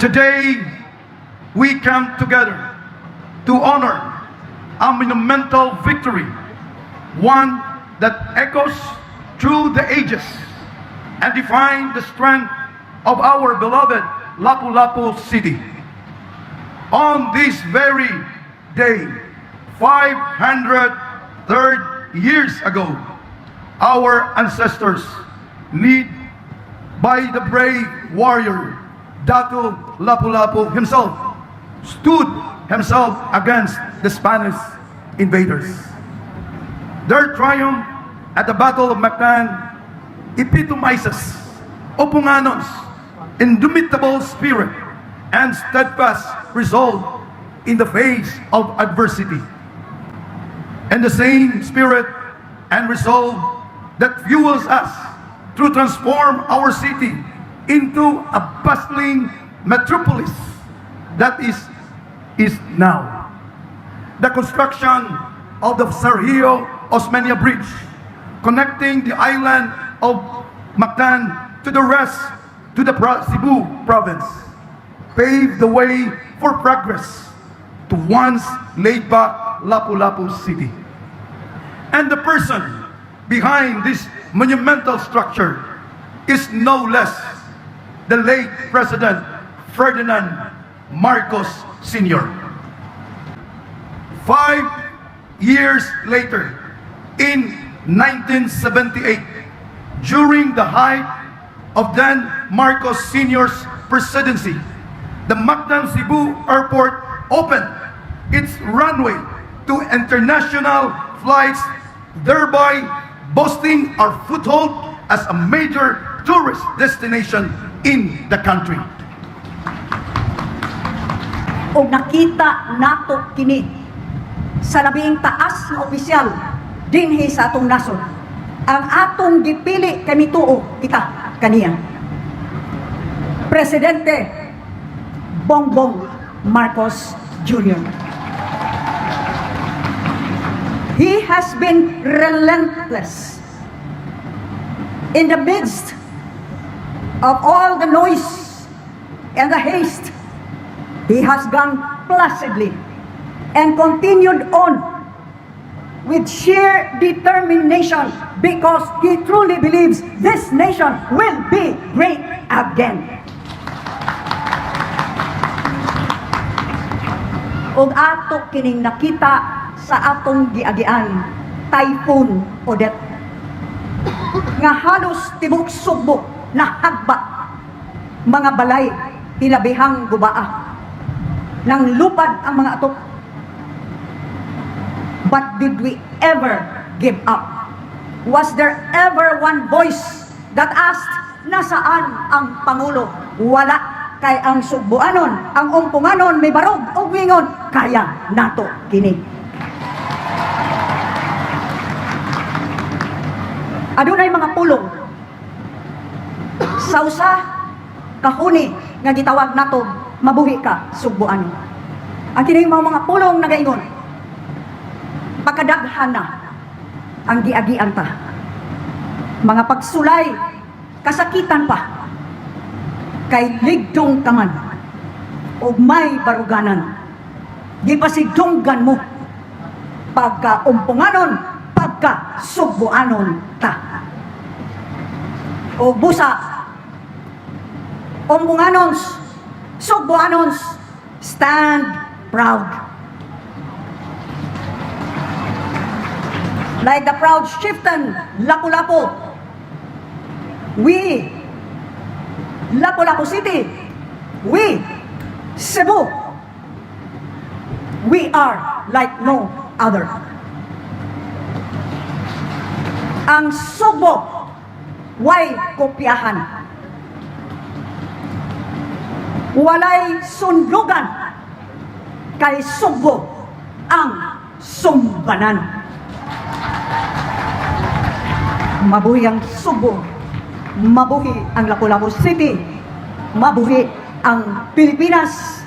Today, we come together to honor a monumental victory, one that echoes through the ages and define the strength of our beloved Lapu-Lapu city. On this very day, 503 years ago, our ancestors, led by the brave warrior Datu Lapu-Lapu himself, stood himself against the Spanish invaders. Their triumph at the Battle of Mactan epitomizes Opunganon's indomitable spirit and steadfast resolve in the face of adversity. And the same spirit and resolve that fuels us to transform our city into a bustling metropolis that is is now. The construction of the Sergio Osmania Bridge, connecting the island of Mactan to the rest to the Cebu province, paved the way for progress to once laid-back Lapu-Lapu city. And the person behind this monumental structure is no less the late President Ferdinand Marcos Sr. Five years later, in 1978, during the height of then Marcos Sr.'s presidency, the Mactan Cebu Airport opened its runway to international flights, thereby boasting our foothold as a major tourist destination in the country. o nakita nato kini sa labing taas nga opisyal dinhi sa atong nasod ang atong gipili kami tuo kita kaniya Presidente Bongbong Marcos Jr. He has been relentless in the midst of all the noise and the haste He has gone placidly and continued on with sheer determination because he truly believes this nation will be great again. Og ato kining nakita sa atong giagian, Typhoon Odette. Nga halos tibok subok na hagba mga balay hilabihang gubaa nang lupad ang mga atok. But did we ever give up? Was there ever one voice that asked, nasaan ang Pangulo? Wala. Kay ang subuanon, ang umpunganon, may barog o wingon, kaya nato kini. Adunay mga pulong. Sa usa, kahuni nga gitawag nato mabuhi ka subuan. Ang kini mga mga pulong nagaingon. Pagkadaghan na ang giagian ta. Mga pagsulay, kasakitan pa. Kay ligdong kaman. O may baruganan. Di pasigdonggan mo. Pagka umpunganon, pagka subuanon ta. O busa, umpunganons, Subuanons, stand proud. Like the proud chieftain, Lapu-Lapu. We, Lapu-Lapu City. We, Cebu. We are like no other. Ang Subo, way kopyahan walay sundugan kay Subo ang sumbanan. Mabuhi ang Subo, mabuhi ang Lapu-Lapu City, mabuhi ang Pilipinas,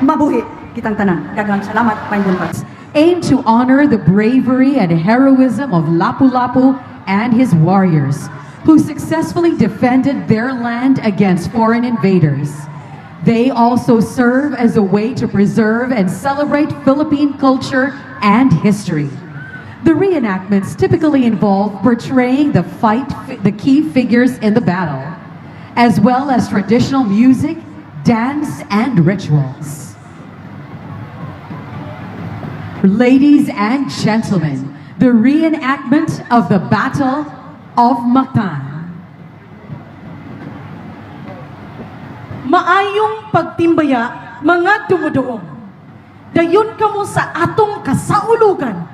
mabuhi kitang tanan. Daghang salamat, Panginoon aim to honor the bravery and heroism of Lapu-Lapu and his warriors, who successfully defended their land against foreign invaders. They also serve as a way to preserve and celebrate Philippine culture and history. The reenactments typically involve portraying the fight, the key figures in the battle, as well as traditional music, dance, and rituals. Ladies and gentlemen, the reenactment of the Battle of Mactan. Maayong pagtimbaya, mga dumudoong. Dayon kamo sa atong kasaulugan.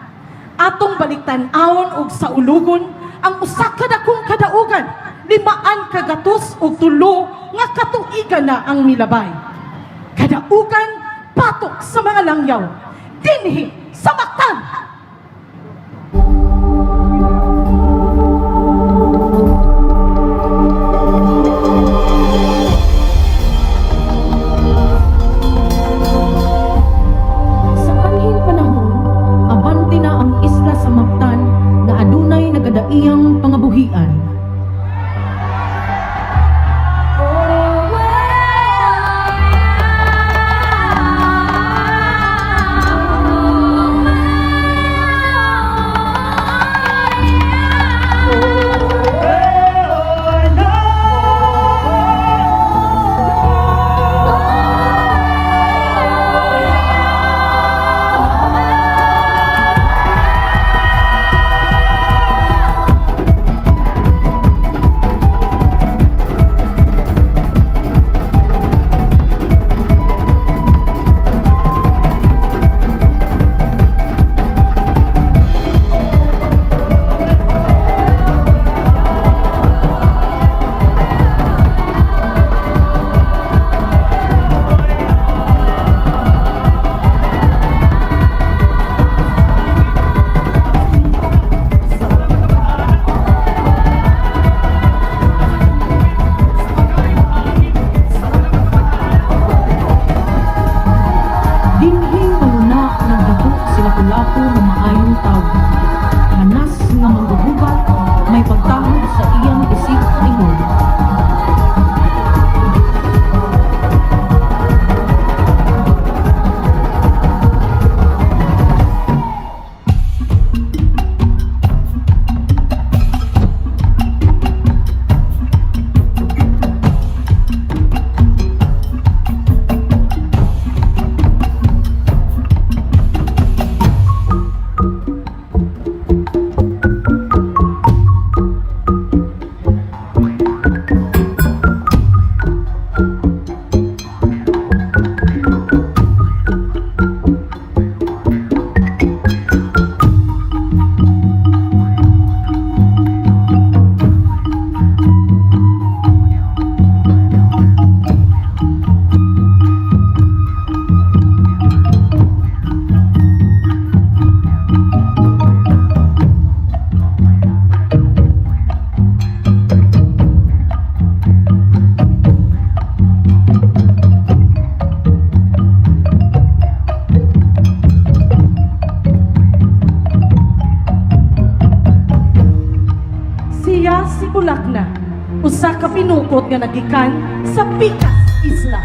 Atong baliktan-awon og sa ulugon ang usa ka dakong kadaugan. Limaan kagatos og tulo nga katuigan na ang milabay. Kadaugan patok sa mga langyaw. Dinhi sa Mactan. Usa ka pinukot nga nagikan sa Picas Isla.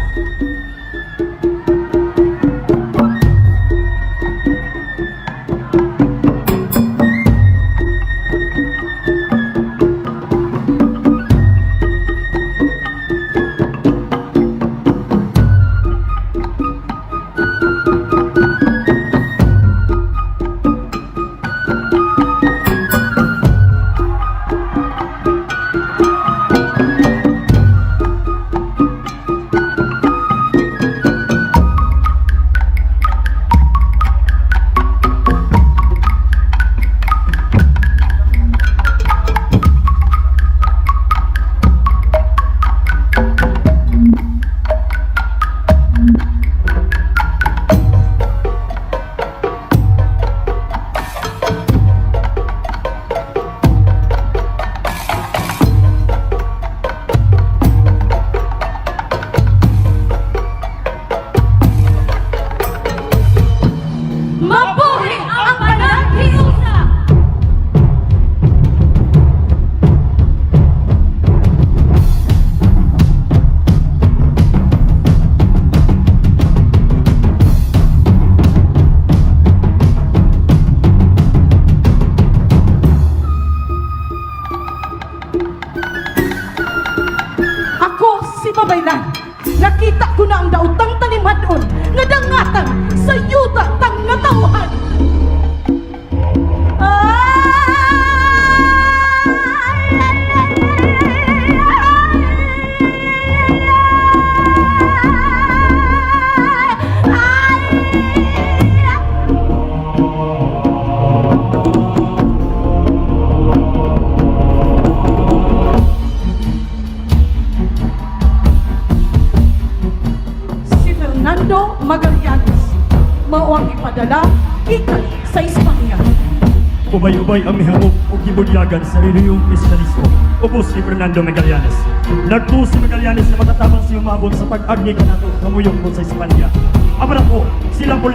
panawagan sa reliyong kristyalismo. Ubus ni Fernando Magallanes. Nagpo si Magallanes na matatabang si umabon sa pag-agni ka nato kamuyong mo sa Espanya. Ama po, silang po,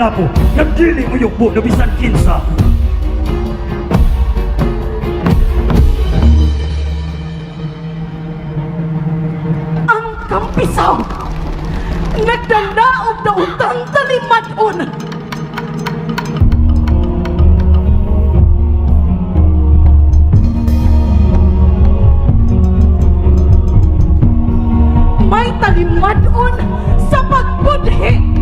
nagdili mo yung po, nabisan kinsa, may talimadon sa pagbudhi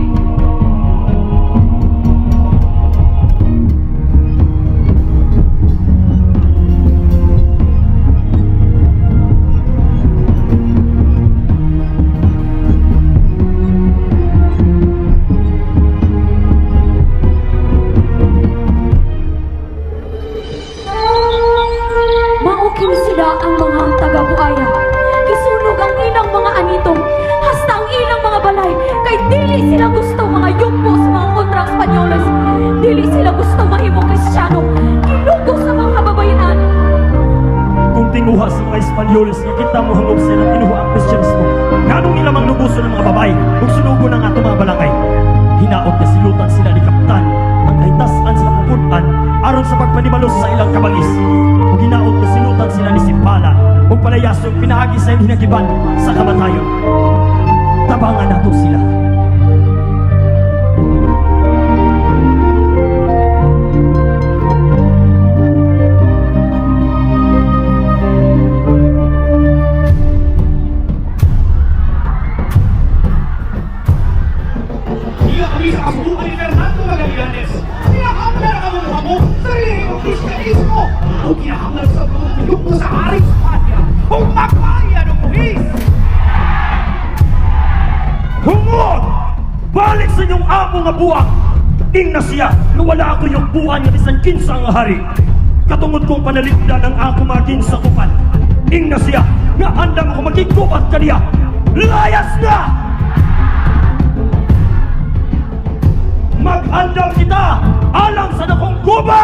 pinahagi sa inagiban sa kamatayon. Tabangan nato sila. buwan ng isang kinsang hari. Katungod kong panaligda ng ako maging sa kupan. Ing na siya, nga handang ako maging kupat kaniya. Layas na! Maghandang kita alang sa dakong guba!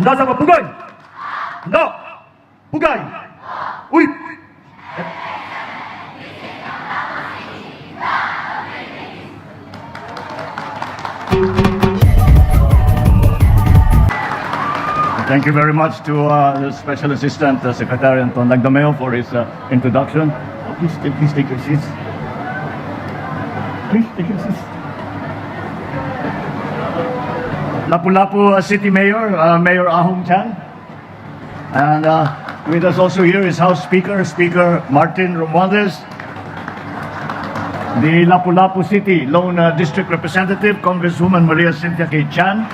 Handa sa pagpugay! Handa! Pugay! Uy! Thank you very much to uh, the Special Assistant uh, Secretary Anton Lagdameo for his uh, introduction. Please, please take your seats. Please take your seats. Lapu-Lapu uh, City Mayor, uh, Mayor Ahong Chan. And uh, with us also here is House Speaker, Speaker Martin Romualdez. The Lapu-Lapu City Lone uh, District Representative, Congresswoman Maria Cynthia K. Chan.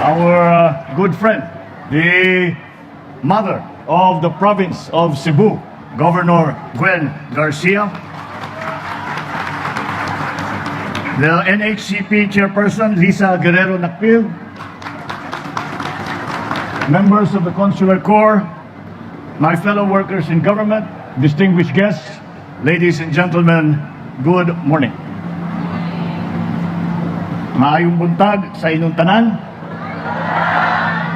our uh, good friend, the mother of the province of Cebu, Governor Gwen Garcia, the NHCP chairperson, Lisa Guerrero Nakpil, members of the Consular Corps, my fellow workers in government, distinguished guests, ladies and gentlemen, good morning. Maayong buntag sa inyong tanan.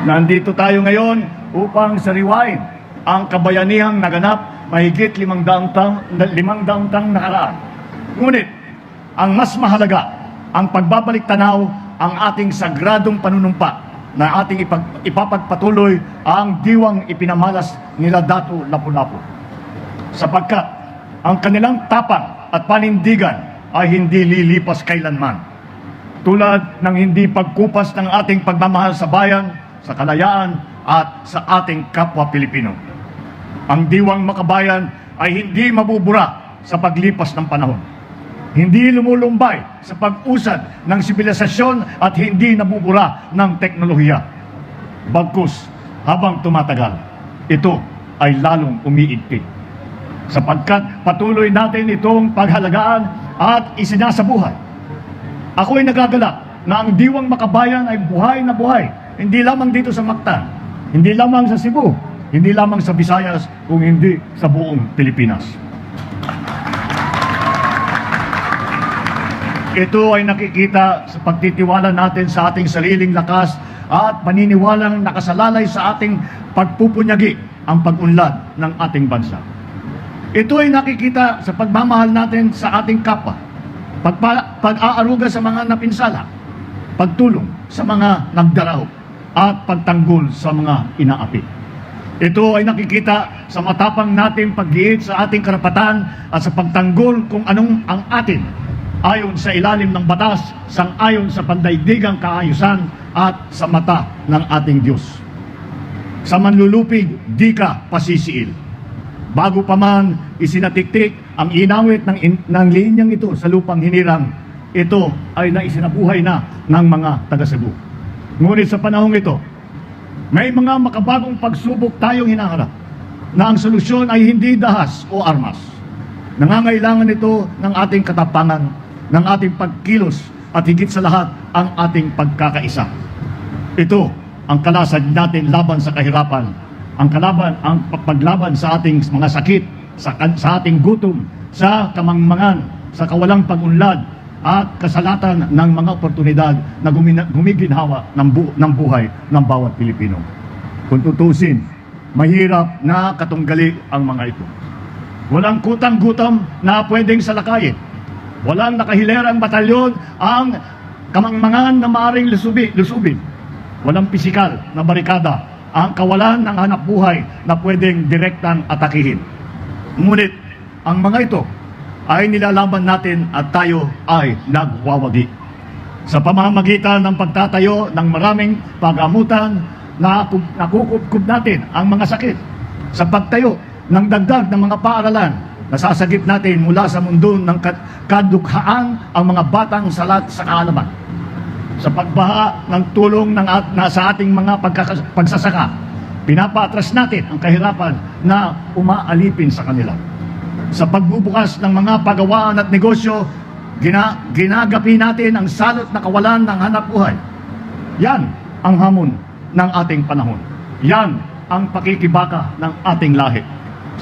Nandito tayo ngayon upang sariwain ang kabayanihang naganap mahigit limang daang tang, limang daang tang nakaraan. Ngunit, ang mas mahalaga, ang pagbabalik tanaw ang ating sagradong panunumpa na ating ipag, ipapagpatuloy ang diwang ipinamalas nila Dato Lapu-Lapu. Sapagkat ang kanilang tapang at panindigan ay hindi lilipas kailanman tulad ng hindi pagkupas ng ating pagmamahal sa bayan, sa kalayaan at sa ating kapwa Pilipino. Ang diwang makabayan ay hindi mabubura sa paglipas ng panahon. Hindi lumulumbay sa pag-usad ng sibilisasyon at hindi nabubura ng teknolohiya. Bagkus, habang tumatagal, ito ay lalong umiigting. Sapagkat patuloy natin itong paghalagaan at isinasabuhay ako ay nagagalak na ang diwang makabayan ay buhay na buhay. Hindi lamang dito sa Mactan, hindi lamang sa Cebu, hindi lamang sa Visayas, kung hindi sa buong Pilipinas. Ito ay nakikita sa pagtitiwala natin sa ating sariling lakas at paniniwalang nakasalalay sa ating pagpupunyagi ang pag-unlad ng ating bansa. Ito ay nakikita sa pagmamahal natin sa ating kapwa, pag-aaruga sa mga napinsala, pagtulong sa mga nagdaraw, at pagtanggol sa mga inaapi. Ito ay nakikita sa matapang nating paggiit sa ating karapatan at sa pagtanggol kung anong ang atin ayon sa ilalim ng batas, sang-ayon sa pandaigdigang kaayusan at sa mata ng ating Diyos. Sa manlulupig, di ka pasisiil. Bago pa man isinatiktik ang inawit ng, in, ng linyang ito sa lupang hinirang, ito ay naisinabuhay na ng mga taga Cebu. Ngunit sa panahong ito, may mga makabagong pagsubok tayong hinaharap na ang solusyon ay hindi dahas o armas. Nangangailangan ito ng ating katapangan, ng ating pagkilos at higit sa lahat ang ating pagkakaisa. Ito ang kalasag natin laban sa kahirapan, ang kalaban, ang paglaban sa ating mga sakit, sa, sa ating gutom, sa kamangmangan, sa kawalang pag-unlad, at kasalatan ng mga oportunidad na gumiginhawa ng, bu, ng buhay ng bawat Pilipino. Kung tutusin, mahirap na katunggali ang mga ito. Walang kutang-gutom na pwedeng salakayin. Walang nakahilerang batalyon ang kamangmangan na maaaring lusubi, lusubin. Walang pisikal na barikada ang kawalan ng hanap buhay na pwedeng direktang atakihin. Ngunit ang mga ito ay nilalaban natin at tayo ay nagwawagi. Sa pamamagitan ng pagtatayo ng maraming pag-amutan na nakukupkub natin ang mga sakit. sa pagtayo ng dagdag ng mga paaralan na sasagip natin mula sa mundo ng kad- kadukhaan ang mga batang salat sa kaalaman sa pagbaha ng tulong ng at, na sa ating mga pagsasaka. Pinapaatras natin ang kahirapan na umaalipin sa kanila. Sa pagbubukas ng mga pagawaan at negosyo, gina, ginagapi natin ang salot na kawalan ng hanap buhay. Yan ang hamon ng ating panahon. Yan ang pakikibaka ng ating lahi.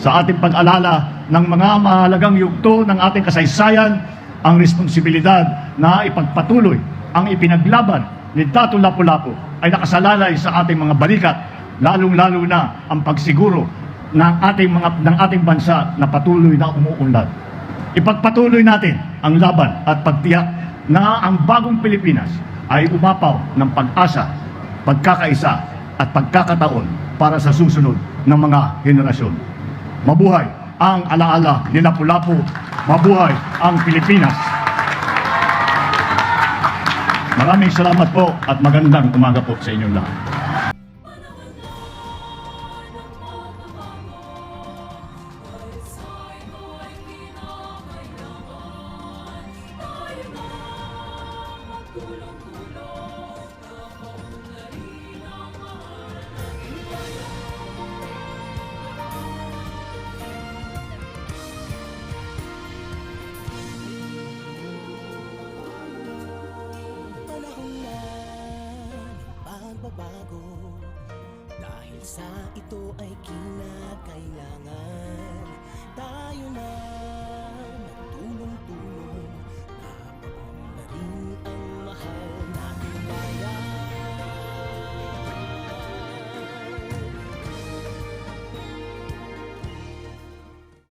Sa ating pag-alala ng mga mahalagang yugto ng ating kasaysayan, ang responsibilidad na ipagpatuloy ang ipinaglaban ni Dato Lapu-Lapu ay nakasalalay sa ating mga balikat, lalong-lalo na ang pagsiguro ng ating mga ng ating bansa na patuloy na umuunlad. Ipagpatuloy natin ang laban at pagtiyak na ang bagong Pilipinas ay umapaw ng pag-asa, pagkakaisa at pagkakataon para sa susunod ng mga henerasyon. Mabuhay ang alaala ni Lapu-Lapu. Mabuhay ang Pilipinas. Maraming salamat po at magandang umaga po sa inyong lahat.